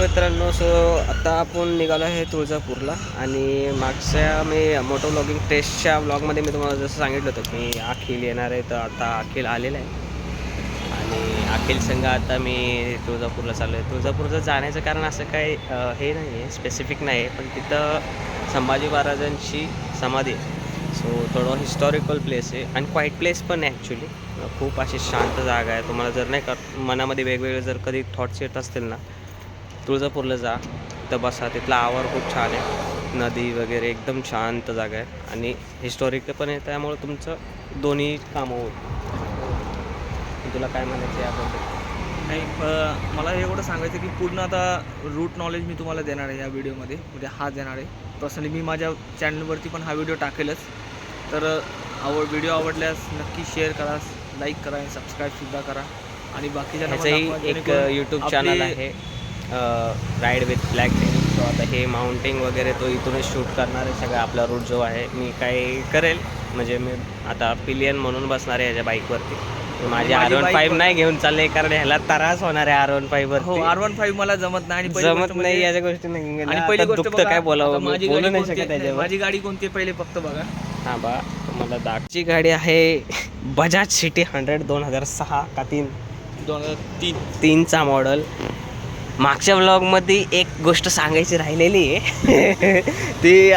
मित्रांनो सो आता आपण निघालो आहे तुळजापूरला आणि मागच्या मी मोटो ब्लॉगिंग टेस्टच्या ब्लॉगमध्ये मी तुम्हाला जसं सांगितलं होतं की अखिल येणार आहे तर आता अखिल आलेला आहे. आणि अखिल संघ आता मी तुळजापूरला चाललो आहे. तुळजापूरचं जाण्याचं कारण असं काही हे नाही आहे स्पेसिफिक नाही आहे पण तिथं संभाजी महाराजांची समाधी आहे. सो थोडं हिस्टॉरिकल प्लेस आहे आणि क्वाईट प्लेस पण आहे ॲक्च्युली खूप अशी शांत जागा आहे. तुम्हाला जर नाही का मनामध्ये वेगवेगळे जर कधी थॉट्स येत असतील ना तुळजापूरला जा. तर बसा तिथला आवार खूप छान आहे. नदी वगैरे एकदम शांत जागा आहे. आणि हिस्टॉरिक पण आहे त्यामुळे तुमचं दोन्ही कामं होत तुला काय म्हणायचं आहे याबद्दल? नाही मला एवढं सांगायचं की पूर्ण आता रूट नॉलेज मी तुम्हाला देणार आहे या व्हिडिओमध्ये म्हणजे हा देणार आहे. पर्सनली मी माझ्या चॅनलवरती पण हा व्हिडिओ टाकेलच. तर आवड व्हिडिओ आवडल्यास नक्की शेअर करा लाईक करा आणि सबस्क्राईबसुद्धा करा. आणि बाकीच्या एक यूट्यूब चॅनल आहे. राईड विथ ब्लॅक सो आता हे माउंटिंग वगैरे तो इथूनच शूट करणार आहे. सगळं आपला रूट जो आहे मी काय करेल? म्हणजे मी आता पिलियन म्हणून बसणार आहे ह्याच्या बाईकवरती माझी आर वन फाईव्ह नाही घेऊन चालले कारण ह्याला त्रास होणार आहे आर वन फाईव्ह हो वरती आर वन फाईव्ह मला जमत नाही. आणि पहिली जमत नाही म्हणजे- याच्या गोष्टी नाही. आणि पहिली गोष्ट काय बोलावं माझी बोलू नाही शकत माझी गाडी कोणती पहिले फक्त बघा. हा बा तुम्हाला दागची गाडी आहे. बजाज सिटी हंड्रेड दोन हजार सहा का तीन? दोन हजार तीन. तीनचा मॉडल मागच्या ब्लॉगमध्ये एक गोष्ट सांगायची राहिलेली आहे. ती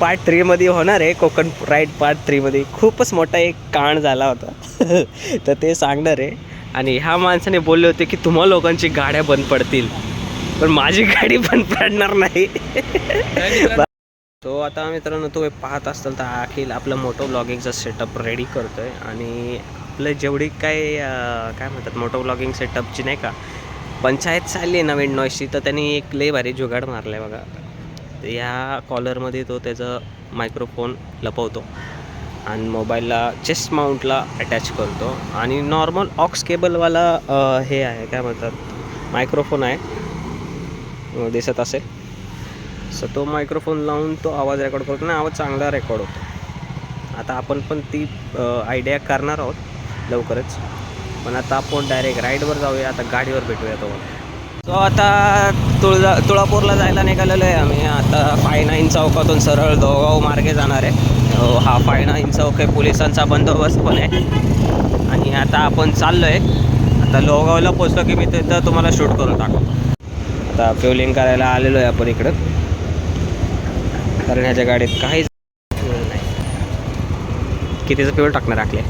पार्ट थ्रीमध्ये होणार आहे. कोकण राईड पार्ट थ्रीमध्ये खूपच मोठा एक कांड झाला होता. तर ते सांगणार आहे. आणि ह्या माणसाने बोलले होते की तुम्हा लोकांची गाड्या बंद पडतील. पण माझी गाडी बंद पडणार नाही. तो आता मित्रांनो तो पाहत असाल तर अखिल आपलं मोटो ब्लॉगिंगचं सेटअप रेडी करतोय. आणि आपलं जेवढी काय काय म्हणतात मोटो ब्लॉगिंग सेटअपची नाही का पंचायत चालली आहे नवीन नॉईसची तर त्यांनी एक लय भारी जुगाड मारला आहे बघा या कॉलरमध्ये तो त्याचं मायक्रोफोन लपवतो आणि मोबाईलला चेस्ट माउंटला अटॅच करतो. आणि नॉर्मल ऑक्स केबलवाला हे आहे काय म्हणतात मायक्रोफोन आहे. दिसत असेल. सो तो मायक्रोफोन लावून तो आवाज रेकॉर्ड करतो आणि आवाज चांगला रेकॉर्ड होतो. आता आपण पण ती आयडिया करणार आहोत लवकरच. पण आता आपण डायरेक्ट राईडवर जाऊया आता गाडीवर भेटूया तो. सो आता तुळजा तुळापूरला जायला निघालेलो आहे आम्ही. आता फाय नाईन चौकातून सरळ दोगाव मार्गे जाणार आहे. हो, हा फाय नाईन चौक आहे पोलिसांचा बंदोबस्त पण आहे. आणि आता आपण चाललो आहे आता लोगावला पोचलो की मी तिथं तुम्हाला शूट करून दाखवतो. आता फ्युलिंग करायला आलेलो आहे आपण इकडं. कारण ह्याच्या गाडीत काहीच नाही. कितीचं फ्युल टाकणार आखले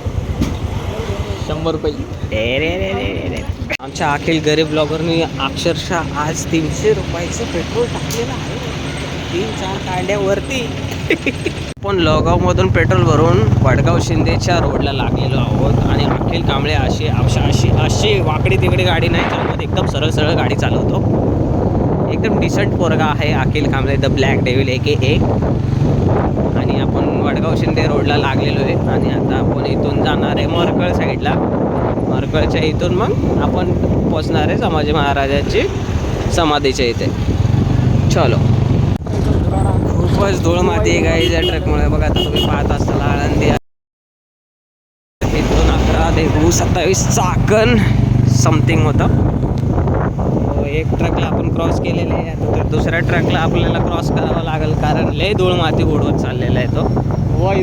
शंभर रुपये. आमच्या अखिल गरीब ब्लॉगरनी अक्षरशः आज तीनशे रुपयाचं पेट्रोल टाकलेलं आहे. तीन चार कांड्यावरती. पण लोगावमधून पेट्रोल भरून वडगाव शिंदेच्या रोडला लागलेलो आहोत. आणि अखिल कांबळे अशी अशी अशी अशी वाकडी तिकडी गाडी नाही चालवत. एकदम सरळ सरळ गाडी चालवतो. एकदम डिसंट पोरगा आहे Akhil Kamble the black devil एक एक आणि आपण वडगाव शिंदे रोडला लागलेलो आहे. आणि आता आपण इथून जाणार आहे मरकळ साईडला. मरकळच्या इथून मग आपण पोचणार आहे संभाजी महाराजांची समाधीच्या इथे. चलो. खूपच धूळ माती आहे या ट्रकमुळे. बघा आता तुम्ही पाहत असताल आळंदी इथून अकरा ते सत्तावीस चाकण समथिंग होतं. एक ट्रकला आपण क्रॉस केलेले आहे तर दुसऱ्या ट्रकला आपल्याला क्रॉस करावं लागेल कारण लय धूळ माती उडवत चाललेला आहे तो वाई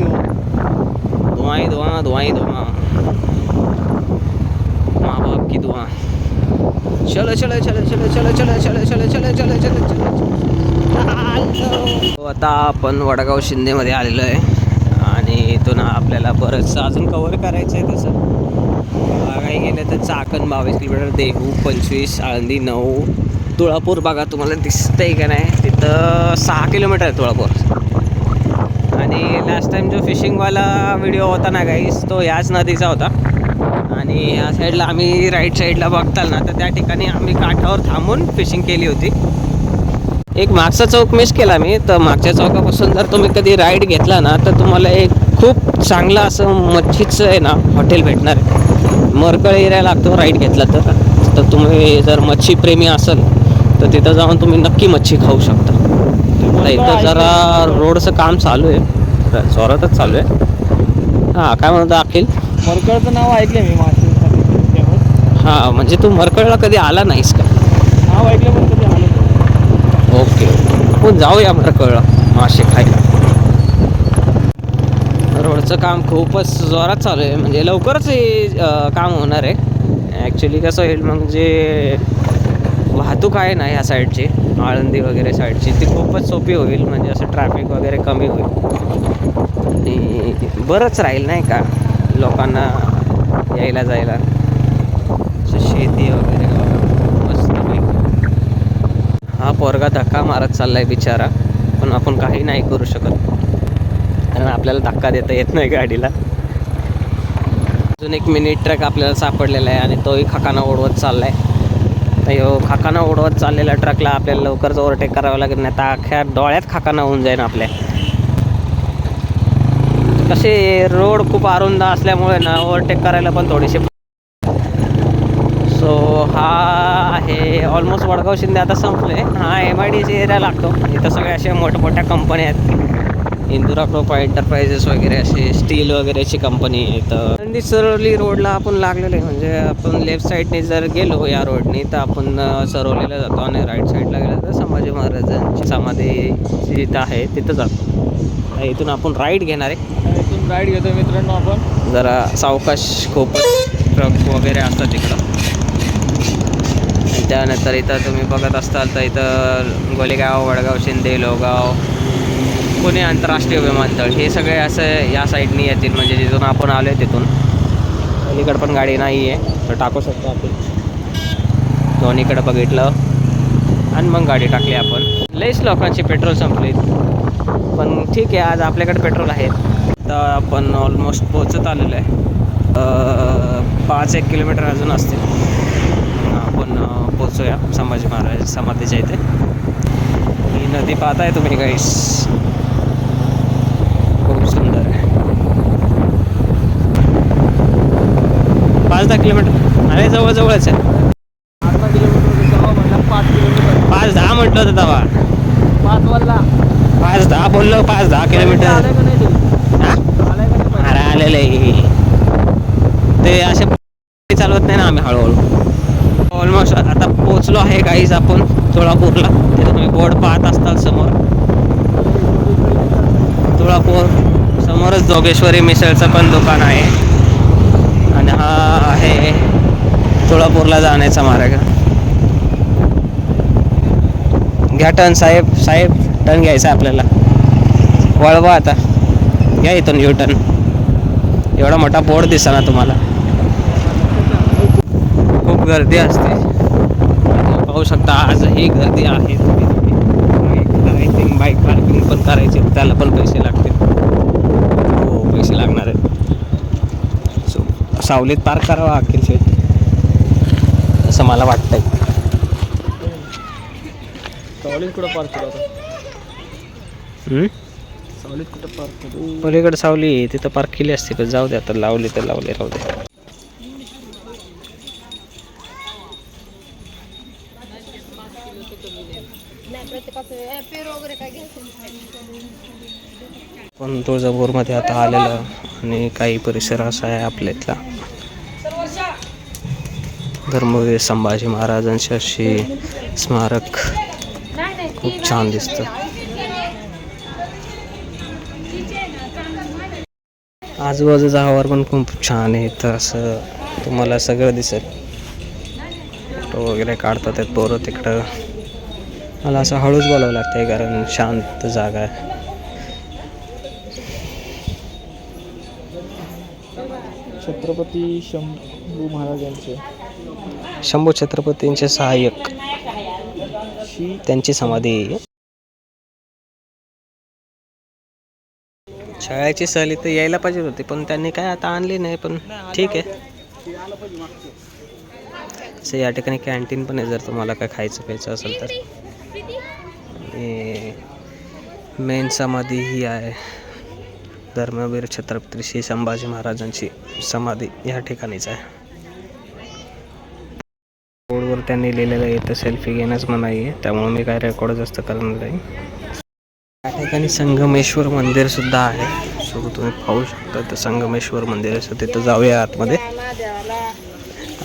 धुआई धुआ धुआई धुआ माँ बाप की दुआ चलो चलो चलो चलो चलो चलो चलो चलो चलो चलो चलो चलो चलो आता आपण वडगाव शिंदेमध्ये आलेलो आहे आणि इथून आपल्याला बरंचसं अजून कवर करायचं आहे तसं काही गेलं तर चाकण बावीस किलोमीटर देहू पंचवीस आळंदी नऊ. तुळापूर बघा तुम्हाला दिसतंय का नाही? तिथं सहा किलोमीटर आहे तुळापूर. आणि लास्ट टाइम जो फिशिंगवाला व्हिडिओ होता ना गाईस तो याच नदीचा होता. आणि ह्या साईडला आम्ही राईट साईडला बघताल ना तर त्या ठिकाणी आम्ही काठावर थांबून फिशिंग केली होती. एक मागचा चौक मिस केला मी तर मागच्या चौकापासून जर तुम्ही कधी राईड घेतला ना तर तुम्हाला एक खूप चांगलं असं मच्छीचं आहे ना हॉटेल भेटणार आहे. मरकळ एरिया लागतो राईड घेतला तर. तर तुम्ही जर मच्छी प्रेमी असाल तर तिथं जाऊन तुम्ही नक्की मच्छी खाऊ शकता. इथं जरा रोडचं काम चालू आहे. जोरातच चालू आहे. हां काय म्हणतो अखिल? मरकळचं नाव ऐकलं मी मासे हां म्हणजे तू मरकळला कधी आला नाहीस का? नाव ऐकलं पण कधी आलं नाही. आपण जाऊया बरं कळलं मासे खायला. रोडचं काम खूपच जोरात चालू आहे. म्हणजे लवकरच हे काम होणार आहे. ॲक्च्युली कसं होईल म्हणजे वाहतूक आहे ना ह्या साईडची आळंदी वगैरे साईडची ती खूपच सोपी होईल. म्हणजे असं ट्रॅफिक वगैरे कमी होईल. आणि बरंच राहील नाही का? लोकांना यायला जायला. शेती वगैरे मस्त हा पोरगा धक्का मारत चाललाय बिचारा. पण आपण काही नाही करू शकत. कारण आपल्याला धक्का देता येत नाही गाडीला. अजून एक मिनी ट्रक आपल्याला सापडलेला आहे आणि तोही खाकाना ओढवत चाललाय. तर हो खाकाना ओढवत चाललेल्या ट्रकला आपल्याला लवकरच ओव्हरटेक करावं लागेल नाही तर अख्ख्या डोळ्यात खाकाना होऊन जाईल आपल्या. कसे रोड खूप अरुंद असल्यामुळे ना ओव्हरटेक करायला पण थोडीशी सो हा आहे ऑलमोस्ट वडगाव शिंदे आता संपले हा M I D C area लागतो. इथं सगळ्या अशा मोठमोठ्या कंपन्या आहेत. इंदुरा प्रोपा एंटरप्राइजेस वगैरे असे स्टील वगैरेची कंपनी आहे तर नंदी सरवली रोडला आपण लागलेलो आहे. म्हणजे आपण लेफ्ट साईडने जर गेलो या रोडने तर आपण अं, सरवलीला जातो आणि राईट साईडला गेलो तर संभाजी महाराजांची समाधी जिथं आहे तिथं जातो. इथून आपण राईट घेणार आहे. इथून राईड घेतो मित्रांनो आपण. जरा सावकाश खूपच ट्रक वगैरे असतात तिकडं आणि त्यानंतर इथं तुम्ही बघत असाल तर इथं गोलेगाव वडगाव शिंदे लोगाव पुणे आंतरराष्ट्रीय विमानतळ. हे सगळे असं या साईडनी येतील. म्हणजे जिथून आपण आलो आहे तिथून. अलीकडं पण गाडी नाही आहे तर टाकू शकतो आपण. दोन्हीकडं बघितलं. आणि मग गाडी टाकली आपण. लईच लोकांची पेट्रोल संपली. पण ठीक आहे आज आपल्याकडे पेट्रोल आहे. तर आपण ऑलमोस्ट पोचत आलेलो आहे. पाच एक किलोमीटर अजून असतील. आपण पोचूया संभाजी महाराज समाधीच्या इथे. ही नदी पाहताय तुम्ही गाईस खूप सुंदर आहे पाच दहा किलोमीटर. अरे जवळजवळच आहे. अर्धा किलोमीटर पाच किलोमीटर पाच दहा म्हटलं होतं तेव्हा. पाच वाजला पाच दहा बोललो पाच दहा किलोमीटर. आलाय का नाही तू हा? आलाय का नाही अरे आलेलं. आहे ते असे चालवत नाही ना आम्ही हळूहळू. ऑलमोस्ट आता पोचलो आहे काहीच आपण तुळापूरला. ते तुम्ही बोर्ड पाहत असताल समोर. तुळापूर समोरच जोगेश्वरी मिसळचं पण दुकान आहे. आणि हा आहे तुळापूरला जाण्याचा मार्ग घ्या टन साहेब साहेब टन घ्यायचा आपल्याला वळवा आता घ्या इथून यू टन एवढा मोठा बोर्ड दिसा ना तुम्हाला खूप गर्दी असते पाहू शकता आजही गर्दी आहे आय थिंक बाईक पार्किंग पण करायची त्याला पण पैसे लागतात हो पैसे लागणार आहेत सो सावलीत पार्क करावा अखिल शेठ. असं मला वाटतंय. सावलीत कुठं पार्क केलं हम्म? सावलीत कुठं पार्क केलं? पलीकडे सावली आहे, तिथं पार्क केली असते पण जाऊ दे आता लावली तर लावली राहू दे. पण तुळजापूरमध्ये आता आलेलं आणि काही परिसर असा आहे आपल्या इथला. धर्मवीर संभाजी महाराजांची अशी स्मारक खूप छान दिसतं. आजूबाजूचा आवार पण खूप छान आहे. तर असं तुम्हाला सगळं दिसेल. फोटो वगैरे काढतात आहेत पोरं तिकडं. मला असं हळूच बोलावं लागतंय कारण शांत जागा आहे. छत्रपती शंभू महाराजांचे शंभू छत्रपतींचे सहाय्यक. शी त्यांची समाधी. आहे. शाळेची सहल इथं यायला पाहिजे होती पण त्यांनी काय आता आणली नाही पण ठीक आहे. असं या ठिकाणी कॅन्टीन पण आहे जर तुम्हाला काय खायचं प्यायचं असेल तर. मेन समाधी ही आहे. धर्मवीर छत्रपती श्री संभाजी महाराजांची समाधी या ठिकाणीच आहे. बोर्डवर त्यांनी लिहिलेलं आहे तर सेल्फी घेणंच मनाई आहे त्यामुळे मी काय रेकॉर्ड जास्त करणार नाही. या ठिकाणी संगमेश्वर मंदिर सुद्धा आहे. सो तुम्ही पाहू शकता तर संगमेश्वर मंदिर असं तिथं जाऊया आतमध्ये.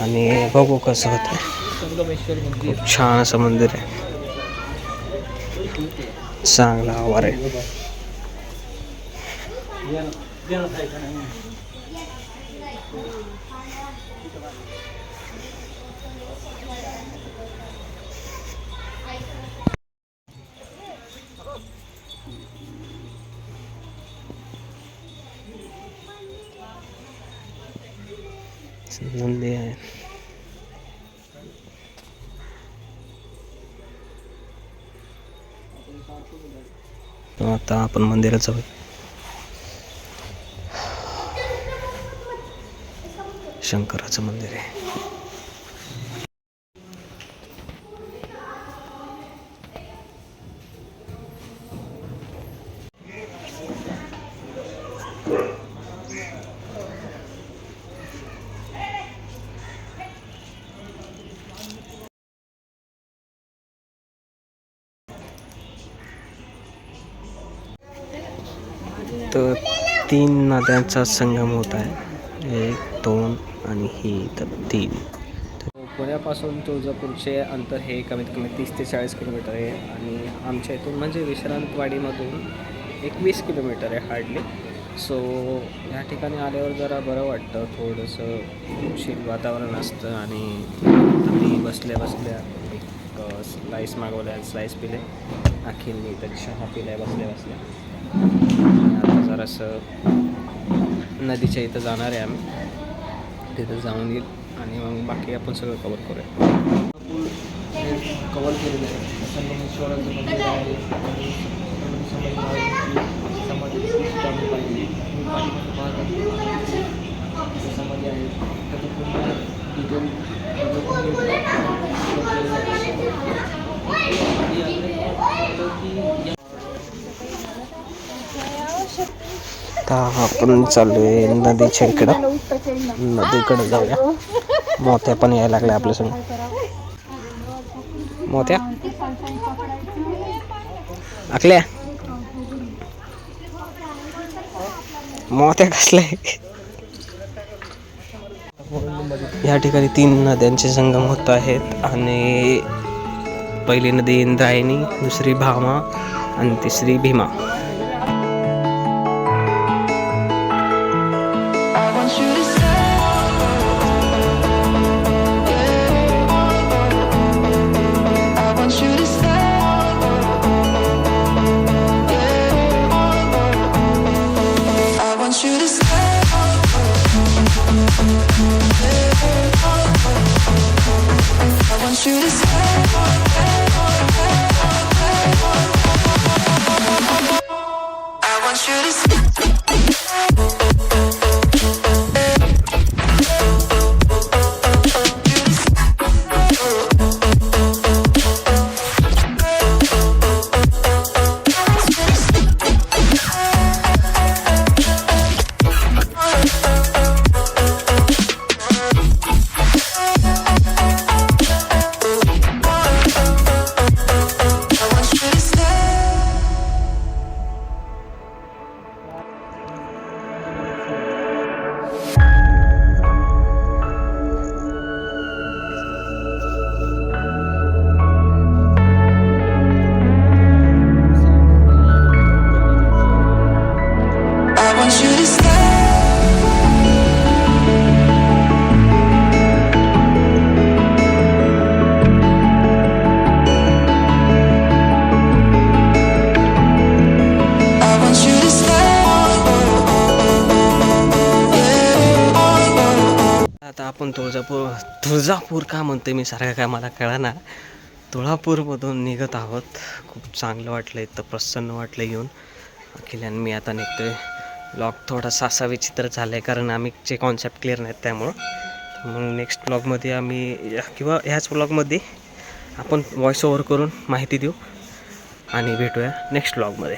आणि बघू कसं होतं खूप छान असं मंदिर आहे. चांगला आवार आहे. नंदी आहे. आता आपण मंदिरात जाऊ शंकराचं मंदिर आहे. तर तीन नद्यांचा संगम होत आहे. एक दोन आणि ही तर तीन. तर पुण्यापासून तुळजापूरचे अंतर हे कमीत कमी तीस ते चाळीस किलोमीटर आहे आणि आमच्या इथून म्हणजे विश्रांतवाडीमधून एकवीस किलोमीटर आहे हार्डली. सो ह्या ठिकाणी आल्यावर जरा बरं वाटतं थोडंसं शील वातावरण असतं आणि आम्ही बसल्या बसल्या एक स्लाईस मागवल्या स्लाईस पिले. अखिलनी तर चहा पिलाय बसल्या बसल्या. आता जरासं नदीच्या इथं जाणार आहे आम्ही. तिथं जाऊन येईल आणि मग बाकी आपण सगळं कवर करूया. कवर केलेलं आहे. संगमेश्वराचं मंदिर आहे. आणि छत्रपती पाहिजे महाराजांची समाधी सुद्धा मी पाहिली मी पाठीमागे पाहत होतो आणि ते समाधी आहे त्याचं पूर्ण डिटेल व्हिडिओ पण मी upload केलेला आहे. आणि याकडे पाहिलं की या आता आपण चाललोय नदीच्या इकडं. नदीकडे जाऊया. मोत्या पण यायला लागल्या आपल्यासमोर मोत्या? आकल्या? मोत्या कसल्या? या ठिकाणी तीन नद्यांचे संगम होत आहेत आणि पहिली नदी इंद्रायणी दुसरी भामा आणि तिसरी भीमा. आता आपण तुळजापूर तुळजापूर का म्हणतो मी सारखं काय मला कळणार तुळापूरमधून निघत आहोत. खूप चांगलं वाटलं इथं प्रसन्न वाटलं येऊन. अखिल्यान मी आता निघतोय. ब्लॉग थोडासा असा विचित्र झाला आहे कारण आम्हीचे कॉन्सेप्ट क्लिअर नाहीत त्यामुळं. मग नेक्स्ट ब्लॉगमध्ये आम्ही किंवा ह्याच ब्लॉगमध्ये आपण व्हॉइस ओव्हर करून माहिती देऊ आणि भेटूया नेक्स्ट ब्लॉगमध्ये